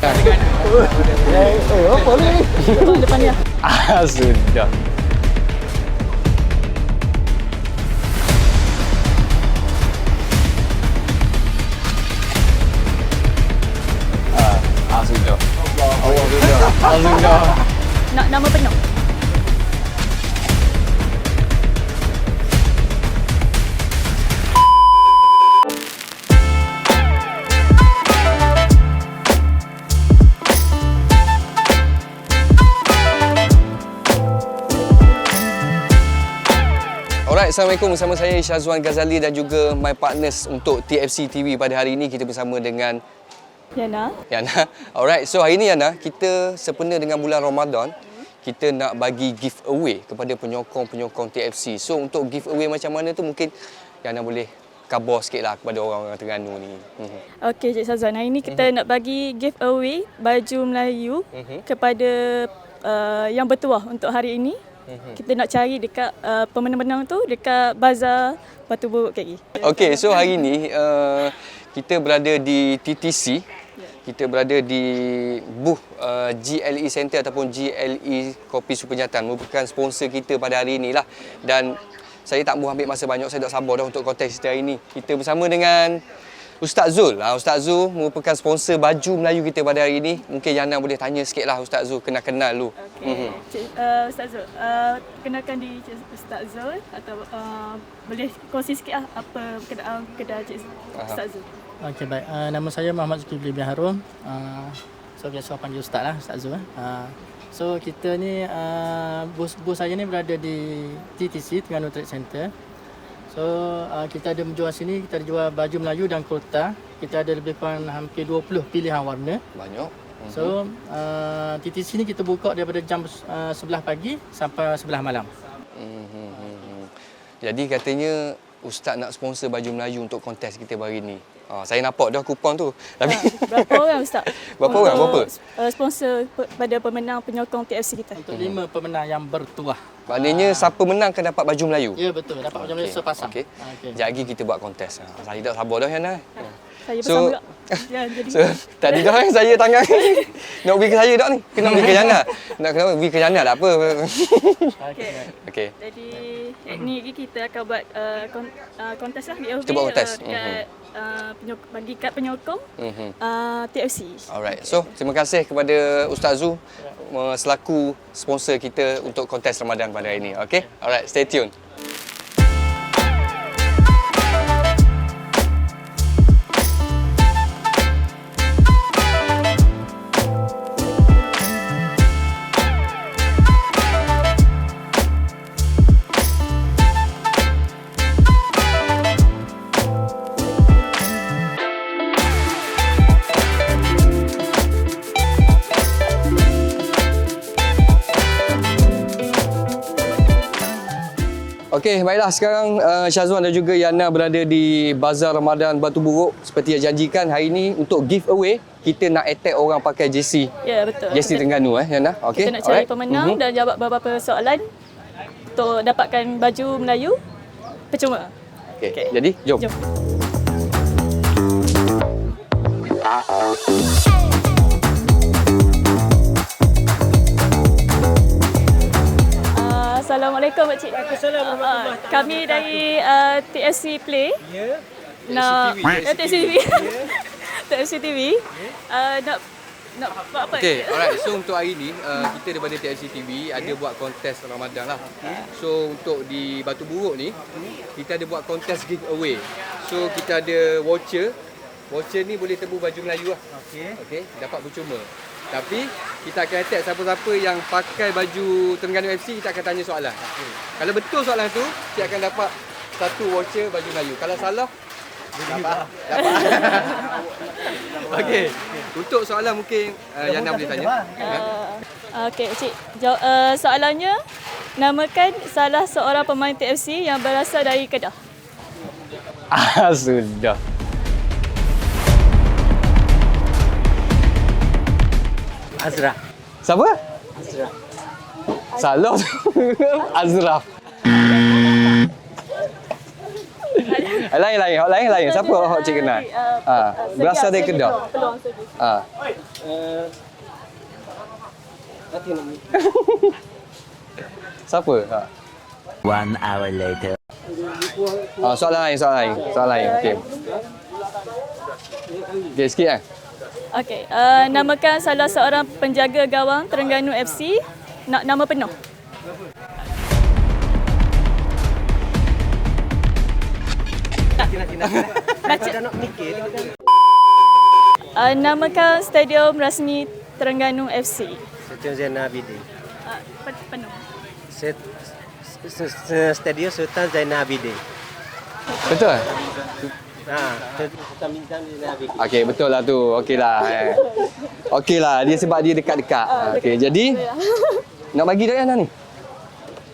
Depan dia. Ah, sudah. Ah, sudah. Allah sudah. Allah sudah. Nak nama penuh. Alright, Assalamualaikum bersama saya Syazwan Ghazali dan juga my partners untuk TFC TV pada hari ini kita bersama dengan Yana. Yana. Alright, so hari ini Yana, kita sempena dengan bulan Ramadan, kita nak bagi giveaway kepada penyokong-penyokong TFC. So untuk giveaway macam mana tu mungkin Yana boleh khabar sikit lah kepada orang-orang Terengganu ni. Mhm. Okey Cik Sazwan, hari ni kita nak bagi giveaway baju Melayu Mhm. kepada uh, yang bertuah untuk hari ini. Mhm. Kita nak cari dekat uh, pemenang-pemenang tu dekat Bazar Batu Buruk KI. Okey, so hari ni uh, kita berada di TTC. Kita berada di booth uh, GLE Center ataupun GLE Kopi Supenyatan merupakan sponsor kita pada hari ini lah. Dan saya tak mahu ambil masa banyak, saya tak sabar dah untuk kontes hari ini. Kita bersama dengan Ustaz Zul. Ha, Ustaz Zul merupakan sponsor baju Melayu kita pada hari ini. Mungkin Yana boleh tanya sikit lah Ustaz Zul, kenal-kenal dulu. Okay. Cik, uh, Ustaz Zul, uh, kenalkan diri Cik Ustaz Zul atau uh, boleh kongsi sikit lah apa kedai, kedai Cik Ustaz Zul. Okey baik. Uh, nama saya Muhammad Zulkifli bin Harum. Uh, so biasa panggil ustaz lah, Ustaz Zul. Uh, so kita ni uh, bos bos saya ni berada di TTC Terengganu Trade Center. So uh, kita ada menjual sini, kita ada jual baju Melayu dan kurta. Kita ada lebih kurang hampir 20 pilihan warna. Banyak. So uh, TTC ni kita buka daripada jam uh, 11 pagi sampai 11 malam. Hmm, hmm. Jadi katanya Ustaz nak sponsor baju Melayu untuk kontes kita hari ni. Ha, saya nampak dah kupon tu. Tapi Berapa orang Ustaz? Berapa orang? Berapa? Uh, sponsor pada pemenang penyokong TFC kita. Untuk lima pemenang yang bertuah. maknanya siapa menang akan dapat baju Melayu. Ya betul, dapat macam okay. sepasang. Okey. Okey. Sekejap lagi kita buat kontes. Ha, saya tak sabar dah Yana. Saya So- bersama so, ya, jadi So, tadi dah kan saya tangan. nak beri ke saya tak ni? Kena beri ke Yana. Nak kena beri ke Yana tak apa. okay. Okey. Jadi eh, ni lagi kita akan buat uh, kon, uh, kontes lah Kita buat kontes. Uh, dekat uh, penyok, bagi kat penyokong Mhm. uh, TFC. Alright. So, terima kasih kepada Ustaz Zu uh, selaku sponsor kita untuk kontes Ramadan pada hari ini. Okay? Alright, stay tune. Okey, baiklah sekarang uh, Syazwan dan juga Yana berada di Bazar Ramadan Batu Buruk seperti yang janjikan hari ini untuk giveaway kita nak attack orang pakai JC Ya betul. JC kita, Terengganu eh Yana. Okey. kita nak cari alright. pemenang Mhm. dan jawab beberapa soalan untuk dapatkan baju Melayu percuma. Okey. Okey. Jadi, jom. Jom. Assalamualaikum Pak Cik. Waalaikumsalam uh, Kami dari uh, TFC Play. Ya. Nak eh, TFC TV. TFC TV. Uh, nak nak buat apa? Okey, alright. So untuk hari ni uh, kita daripada TFC TV ada buat kontes Ramadan lah. So untuk di Batu Buruk ni kita ada buat kontes giveaway. So kita ada voucher. Voucher ni boleh tebus baju Melayu lah. Okey. Okey, dapat percuma. Tapi kita akan attack siapa-siapa yang pakai baju Terengganu FC kita akan tanya soalan. Kalau betul soalan tu, dia akan dapat satu voucher baju Melayu. Kalau salah, dapat. dapat. Okey. Untuk soalan mungkin uh, Yana boleh tanya. Uh, Okey, Cik. Jawab, uh, soalannya, namakan salah seorang pemain TFC yang berasal dari Kedah. Ah, sudah. Azra. Siapa? Azra. Salah. Azraf. lain lain, hot lain lain. Siapa hot cik kenal? Ha, berasal dari Kedah. Peluang. Ha. Siapa? Ha. One hour later. Ah, soalan lain, soalan lain. Soalan lain. Okey. Okey, sikit kan? Okey, uh, namakan salah seorang penjaga gawang Terengganu FC. Nak nama penuh. Baca. Uh, namakan stadium rasmi Terengganu FC. Stadium Zainal Abidin. Uh, pe- penuh. Set, Stadium Sultan Zainal Abidin. Betul? Ha. Okey, betul lah tu. Okey lah. Eh. Okey lah, dia sebab dia dekat-dekat. Okey, jadi nak bagi tak Yana ni?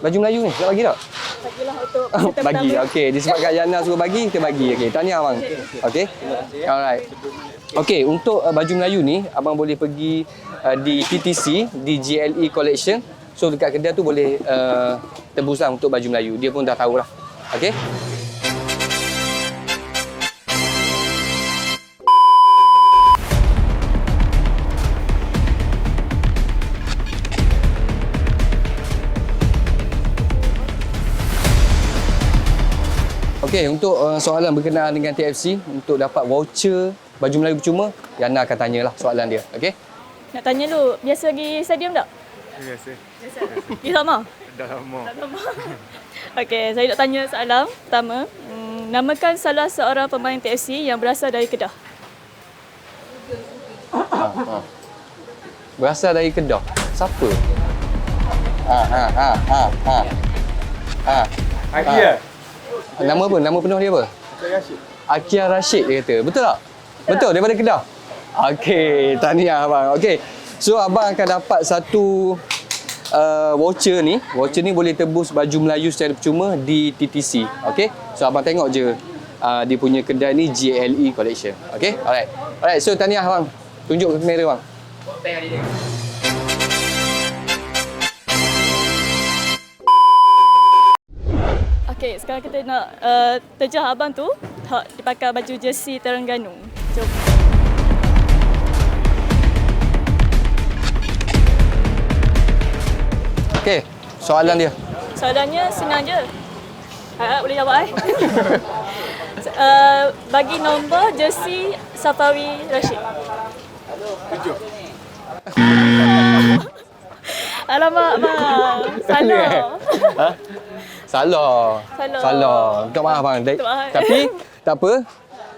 Baju Melayu ni, nak bagi tak? Bagilah untuk kita bagi. Okey, disebabkan Yana suruh bagi, kita bagi. Okey, tahniah abang. Okey. Alright. Okey, untuk uh, baju Melayu ni abang boleh pergi uh, di TTC, di GLE Collection. So dekat kedai tu boleh uh, tebus lah untuk baju Melayu. Dia pun dah tahulah. Okey. Okey, untuk uh, soalan berkenaan dengan TFC, untuk dapat voucher baju Melayu percuma, Yana akan tanyalah soalan dia. Okey? Nak tanya lu, biasa pergi stadium tak? Biasa. Biasa. Pergi sama? Dah lama. Tak sama. Okey, saya nak tanya soalan pertama. Hmm, namakan salah seorang pemain TFC yang berasal dari Kedah. Ha, ha. Berasal dari Kedah. Siapa? Ha, ha, ha, ha, ha. Ha. Akia. Nama apa? Nama penuh dia apa? Akia Rashid dia kata. Betul tak? Betul daripada Kedah. Okey, tahniah abang. Okey. So abang akan dapat satu uh, voucher ni. Voucher ni boleh tebus baju Melayu secara percuma di TTC. Okey. So abang tengok je uh, dia punya kedai ni GLE Collection. Okey. Alright. Alright, so tahniah abang. Tunjuk ke kamera bang. Okey, sekarang kita nak uh, terjah abang tu hak dipakai baju jersey Terengganu. Jom. Okey. Soalan dia. Soalannya senang je. Harap boleh jawab eh. uh, bagi nombor jersey Safawi Rashid. Tujuh. Alamak, abang. Salah. Ha? Salah. Salah. Salah. Minta maaf bang. Da- Minta maaf. Tapi tak apa.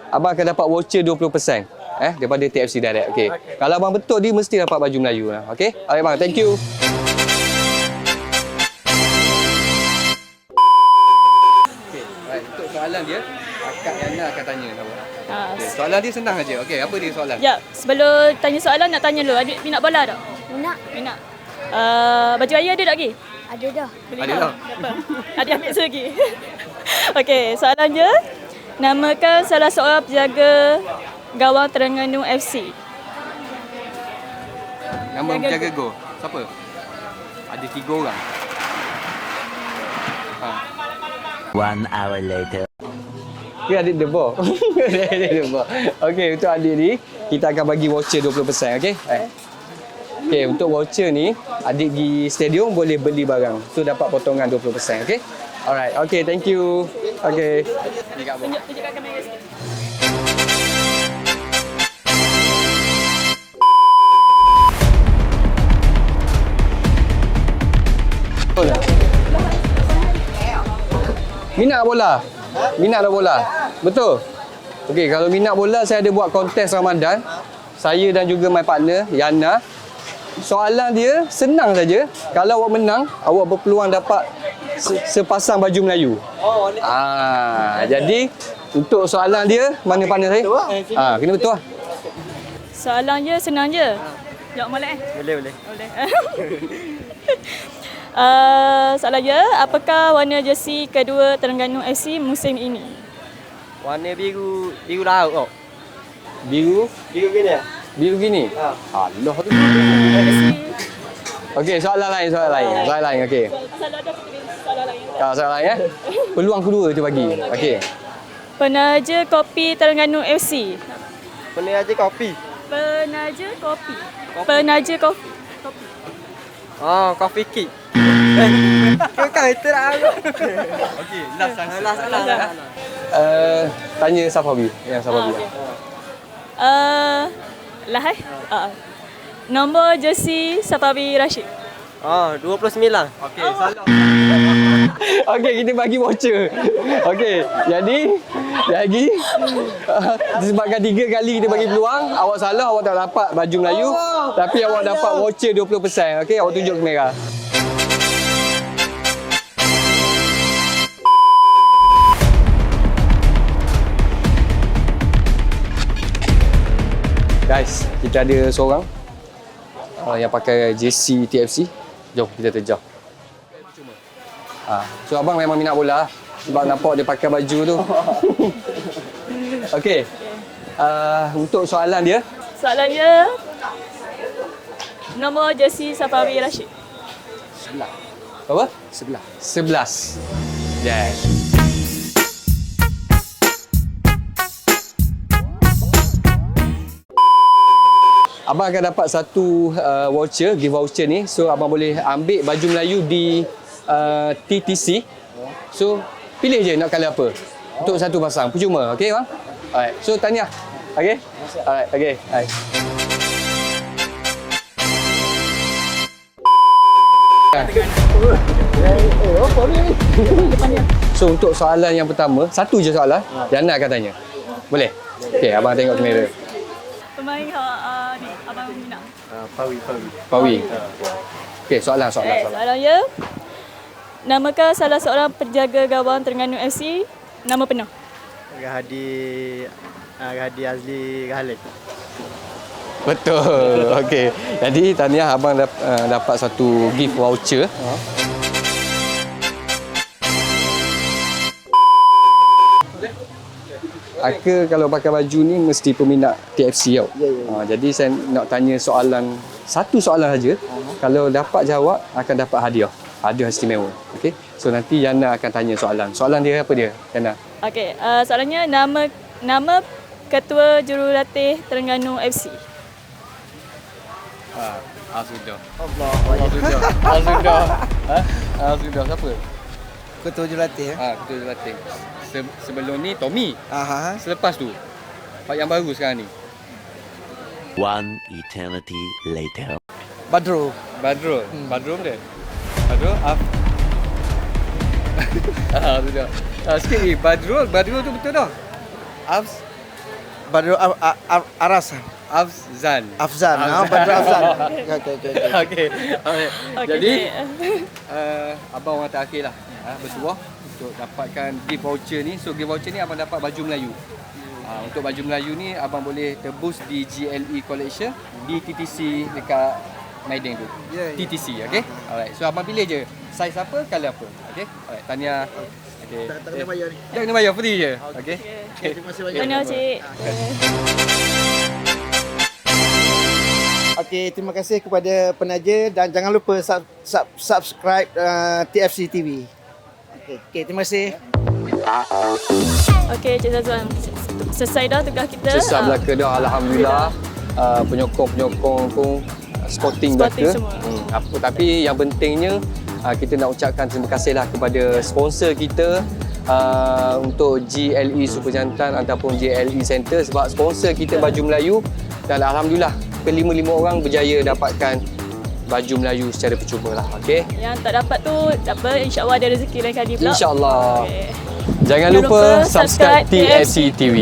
Abang akan dapat voucher 20% eh daripada TFC Direct. Okey. Kalau abang betul dia mesti dapat baju Melayu lah. Okey. Alright bang. Thank you. Okey. Alright, untuk soalan dia Akak Yana akan tanya sama. Ha, Okey, soalan dia senang aja. Okey, apa dia soalan? Ya, sebelum tanya soalan nak tanya dulu. Adik minat bola tak? Nak Minat. Uh, baju ayah ada tak lagi? Ada dah. Boleh Ada dah. Adik ambil selagi. Okey, soalan je. Namakan salah seorang penjaga gawang Terengganu FC. Nama Jaga menjaga go. Siapa? Ada tiga orang. Ha. One hour later. Dia adik debor. adik debor. Okey, untuk adik ni, kita akan bagi voucher 20%, okey? Eh. Okey, untuk voucher ni, adik di stadium boleh beli barang. So, dapat potongan 20%, okey? Alright, okey, thank you. Okey. Minat bola? Minat dah bola? Betul? Okey, kalau minat bola, saya ada buat kontes Ramadan. Saya dan juga my partner, Yana. Soalan dia senang saja. Kalau awak menang, awak berpeluang dapat se- sepasang baju Melayu. Oh, ah, jadi untuk soalan dia, mana partner saya? Ah, kena betul lah. Soalan je senang je. Jawab molek eh? Boleh, boleh. Boleh. uh, soalan je, apakah warna jersey kedua Terengganu FC musim ini? Warna biru, biru laut oh. Biru, Biru gini. biru gini. Ha. Allah tu. Okey, soalan lain, soalan lain. Soalan lain, okey. Soalan ada kita soalan lain. Kalau soalan lain eh. Peluang kedua tu bagi. Okey. Penaja Kopi Terengganu FC. Penaja kopi. Penaja Kopi. Penaja Kopi. Kopi. Oh, kopi kick. Eh, kau kan itu lah. Okey, last answer. Last. Uh, tanya Safawi, yang Safawi. Ah. Uh, lah eh? Uh, nombor jersey Safawi Rashid. Oh, 29. Okey, salah. Okey, kita bagi voucher. Okey, jadi lagi uh, disebabkan tiga kali kita bagi peluang, awak salah, awak tak dapat baju Melayu, tapi awak dapat voucher 20%. Okey, awak tunjuk kamera. Guys, kita ada seorang uh, yang pakai JC TFC. Jom kita terjah. Ha. So abang memang minat bola sebab nampak dia pakai baju tu. Okey. Uh, untuk soalan dia, Soalannya nombor jersey Safawi Rashid. apa? Sebelah. Sebelas. Yes. Abang akan dapat satu uh, voucher, gift voucher ni. So abang boleh ambil baju Melayu di uh, TTC. So pilih je nak colour apa. Untuk satu pasang. Percuma, okey bang? Alright. So tanya. Okey? Alright, okey. Alright. So untuk soalan yang pertama, satu je soalan, Jana akan tanya. Boleh? Okey, abang tengok kamera. Pemain uh, minat. Pawi. Okey, soalan soalan Eh, soalan. soalannya Namakah salah seorang penjaga gawang Terengganu FC nama penuh? Rahadi Rahadi Azli Khalid. Betul. Okey. Jadi tahniah abang dap, uh, dapat satu gift voucher. Aku kalau pakai baju ni mesti peminat TFC tau. Ya, ya, Ha, jadi saya nak tanya soalan satu soalan saja. Kalau dapat jawab akan dapat hadiah. Hadiah istimewa. Okey. So nanti Yana akan tanya soalan. Soalan dia apa dia? Yana. Okey, uh, soalannya nama nama ketua jurulatih Terengganu FC. Ah, ah sudah. Allah. Ah sudah. Ah sudah. Ha? Ah sudah siapa? Ketua jurulatih eh. Ah ketua jurulatih. Se sebelum ni Tommy. Aha. Selepas tu Pak yang baru sekarang ni. One eternity later. Badro. Badrul. Hmm. Badrul dia. Badrul Af. ah sudah. Ah sikit ni Badrul, Badrul tu betul dah. Afs Badro Ar- Ar- Ar- Arasan. Afzan. Afzan. Ah, Badro Afzan. Okey okey okey. Okey. Okay. Jadi uh, abang orang terakhir lah uh, bertuah untuk dapatkan gift voucher ni. So gift voucher ni abang dapat baju Melayu. Uh, untuk baju Melayu ni abang boleh tebus di GLE Collection di TTC dekat Maiding tu. Ya, ya. TTC, okey? Alright. So abang pilih je saiz apa, color apa. Okey? Alright, tanya. Okey. Tak- tak kena bayar ni. Tak kena bayar free je. Okey. Okay, terima kasih banyak. Tahniah cik. Okey, terima kasih kepada penaja dan jangan lupa sub, sub, subscribe uh, TFC TV. Okey, okay, terima kasih. Okey, Cik Zazwan. Selesai dah tugas kita. Sesat Ah, belaka dah alhamdulillah. Uh, penyokong-penyokong pun uh, sporting Sporting belaka. semua. Hmm, apa tapi yang pentingnya uh, kita nak ucapkan terima kasihlah kepada sponsor kita uh, untuk GLE Super Jantan ataupun GLE Center sebab sponsor kita baju Melayu dan alhamdulillah kelima-lima orang berjaya dapatkan baju Melayu secara percuma lah. Okey. Yang tak dapat tu, tak apa. InsyaAllah ada rezeki lain kali pula. InsyaAllah. Okey. Jangan Jangan lupa lupa subscribe TFC TV.